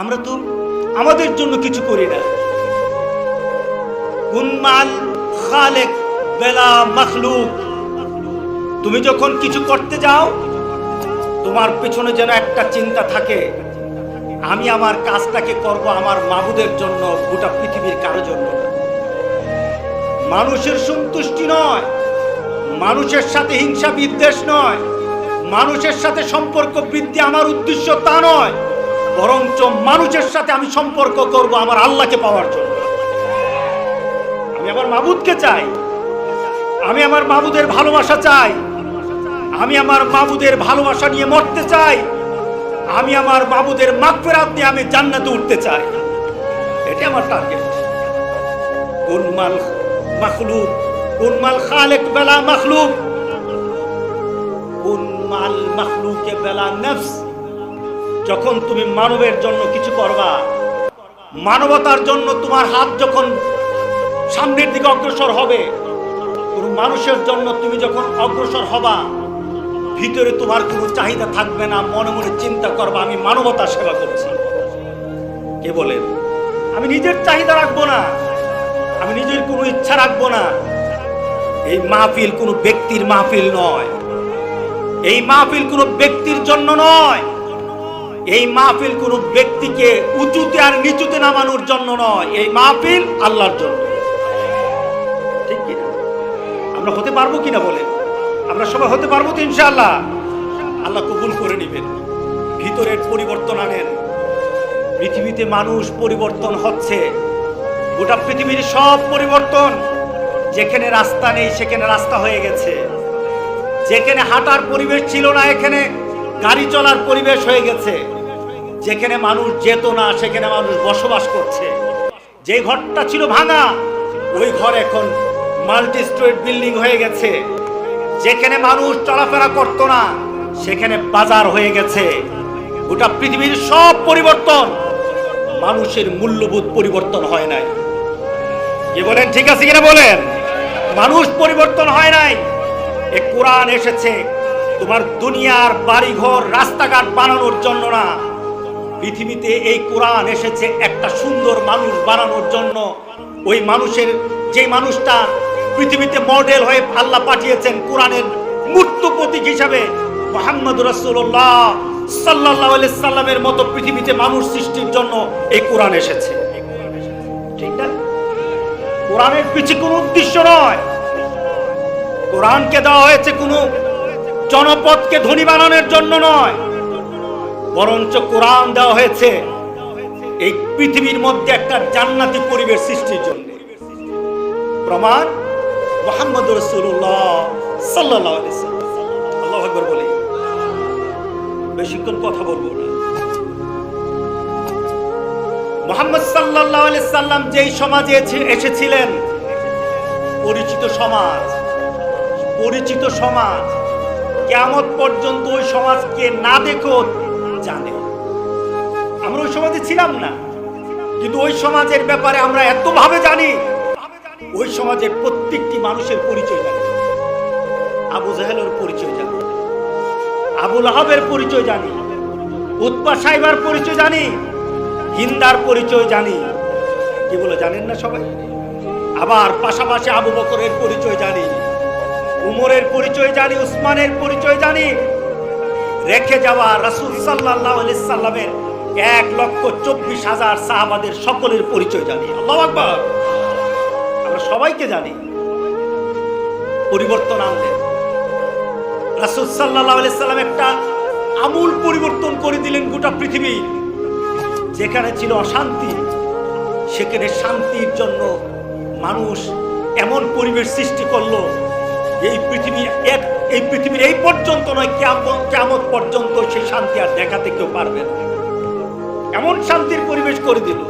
আমরা তো আমাদের জন্য কিছু করি না। উন্মাল খালেক বেলা মখলুক। তুমি যখন কিছু করতে যাও, তোমার পেছনে যেন একটা চিন্তা থাকে। আমি আমার কাজটাকে করব আমার মাবুদের জন্য, গোটা পৃথিবীর কারও জন্য মানুষের সন্তুষ্টি নয়, মানুষের সাথে হিংসা বিদ্বেষ নয়, মানুষের সাথে সম্পর্ক বৃদ্ধি আমার উদ্দেশ্য তা নয়। বরঞ্চ মানুষের সাথে আমি সম্পর্ক করব আমার আল্লাহকে পাওয়ার জন্য। আমি আমার মাবুদকে চাই। আমি আমার মাবুদের ভালোবাসা চাই। আমি আমার মাবুদের ভালোবাসা নিয়ে মরতে চাই। আমি আমার মাবুদের মাগফিরাত নিয়ে আমি জান্নাতে উঠতে চাই। এটা আমার টার্গেট কোন মাল মখলুক, কোন মাল খালেক বেলা মখলুক, কোন মাল মখলুকে বেলা নফস যখন তুমি মানবের জন্য কিছু করবা, মানবতার জন্য তোমার হাত যখন সামনের দিকে অগ্রসর হবে, কোনো মানুষের জন্য তুমি যখন অগ্রসর হবা, ভিতরে তোমার কোনো চাহিদা থাকবে না, মনে মনে চিন্তা করবা, আমি মানবতা সেবা করছি। কে বলেন? আমি নিজের চাহিদা রাখব না, আমি নিজের কোনো ইচ্ছা রাখব না। এই মাহফিল কোনো ব্যক্তির মাহফিল নয়। এই মাহফিল কোনো ব্যক্তির জন্য নয়। এই মাহফিল কোনো ব্যক্তিকে উঁচুতে আর নিচুতে নামানোর জন্য নয়, এই মাহফিল আল্লাহর জন্য। ঠিক কিনা আমরা হতে পারব কিনা বলেন? আমরা সবাই হতে পারব তো ইনশাআল্লাহ। আল্লাহ কবুল করে নেবেন। ভিতরের পরিবর্তন আনেন। পৃথিবীতে মানুষ পরিবর্তন হচ্ছে। গোটা পৃথিবীর সব পরিবর্তন যেখানে রাস্তা নেই, সেখানে রাস্তা হয়ে গেছে। যেখানে হাঁটার পরিবেশ ছিল না, এখানে গাড়ি চলার পরিবেশ হয়ে গেছে। যেখানে মানুষ যেত না, সেখানে মানুষ বসবাস করছে। যে ঘরটা ছিল ভাঙা, ওই ঘর এখন মাল্টি স্টোরেট বিল্ডিং হয়ে গেছে। যেখানে মানুষ চলাফেরা করত না, সেখানে বাজার হয়ে গেছে। গোটা পৃথিবীর সব পরিবর্তন, মানুষের মূল্যবোধ পরিবর্তন হয় নাই। কি বলেন, ঠিক আছে কিনা বলেন? মানুষ পরিবর্তন হয় নাই। এ কোরআন এসেছে, তোমার দুনিয়ার বাড়িঘর, রাস্তাঘাট বানানোর জন্য না। পৃথিবীতে এই কোরআন এসেছে একটা সুন্দর মানুষ বানানোর জন্য। ওই মানুষের যে মানুষটা পৃথিবীতে মডেল হয়ে আল্লাহ পাঠিয়েছেন কোরআনের মূর্ত প্রতীক হিসাবে, মোহাম্মদ রসুল্লাহ সাল্লাহ সাল্লামের মতো পৃথিবীতে মানুষ সৃষ্টির জন্য এই কোরআন এসেছে। ঠিক কোরআনের পিছিয়ে কোনো উদ্দেশ্য নয়। কোরআনকে দেওয়া হয়েছে কোনো জনপদকে ধনী বানানোর জন্য নয়। বরঞ্চ কোরআন দেওয়া হয়েছে। এই পৃথিবীর মধ্যে একটা জান্নাতি পরিবেশ সৃষ্টির জন্য। প্রমাণ, মোহাম্মদ রসুল্লাহ সাল্লাহ আল্লাহ একবার বলি। বেশিক্ষণ কথা বলব না। মোহাম্মদ সাল্লাহ সাল্লাম যেই সমাজে এসেছিলেন, পরিচিত সমাজ পরিচিত সমাজ কেমন পর্যন্ত ওই সমাজকে না দেখো জানে। আমরা ওই সমাজে ছিলাম না। কিন্তু ওই সমাজের ব্যাপারে আমরা এতভাবে জানি। ওই সমাজের প্রত্যেকটি মানুষের পরিচয় জানি। আবু জাহেলের পরিচয় জানি। আবুল আহাবের পরিচয় জানি। উৎপা সাহেবার পরিচয় জানি। হিন্দার পরিচয় জানি। কি বলে, জানেন না সবাই? আবার পাশাপাশি আবু বকরের পরিচয় জানি। উমরের পরিচয় জানি, উসমানের পরিচয় জানি। রেখে যাওয়া রাসুল সাল্লাহ সাল্লামের এক লক্ষ চব্বিশ হাজার সাহাবাদের সকলের পরিচয় জানি। আল্লাহ আকবর। আমরা সবাইকে জানি। পরিবর্তন আনলেন রাসুল সাল্লাহ সাল্লাম একটা আমূল পরিবর্তন করে দিলেন গোটা পৃথিবী। যেখানে ছিল অশান্তি, সেখানে শান্তির জন্য মানুষ এমন পরিবেশ সৃষ্টি করল। এই পৃথিবী এক এই পৃথিবীর এই পর্যন্ত নয় কেমন কেমন পর্যন্ত সেই শান্তি আর দেখাতে কেউ পারবে না। এমন শান্তির পরিবেশ করে দিল।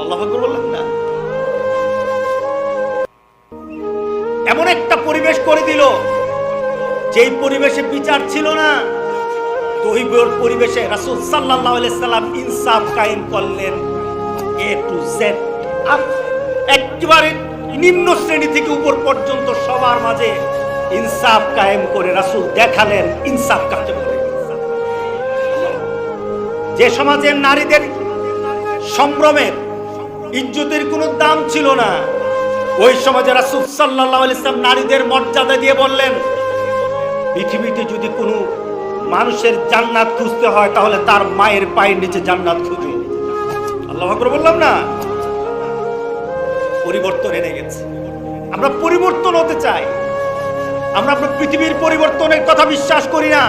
আল্লাহ বললেন, না। এমন একটা পরিবেশ করে দিল, যেই পরিবেশে বিচার ছিল না। তহিবর পরিবেশে রাসুল সাল্লাহ সাল্লাম ইনসাফ কায়েম করলেন এ টু জেড একেবারে নিম্ন শ্রেণি থেকে উপর পর্যন্ত সবার মাঝে ইনসাফ কায়েম করে রাসুল দেখালেন, ইনসাফ কাকে বলে? যে সমাজের নারীদের সম্ভ্রমের, ইজ্জতের কোনো দাম ছিল না, ওই সমাজে রাসূল আলাইহি ইসলাম নারীদের মর্যাদা দিয়ে বললেন, পৃথিবীতে যদি কোনো মানুষের জান্নাত খুঁজতে হয়, তাহলে তার মায়ের পায়ের নিচে জান্নাত খুঁজো। আল্লাহ বললাম না। পরিবর্তন এনে গেছে। আমরা পরিবর্তন হতে চাই। আমরা পৃথিবীর পরিবর্তনের কথা বিশ্বাস করি না।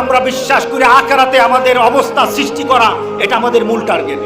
আমরা বিশ্বাস করি আকারাতে আমাদের অবস্থা সৃষ্টি করা, এটা আমাদের মূল টার্গেট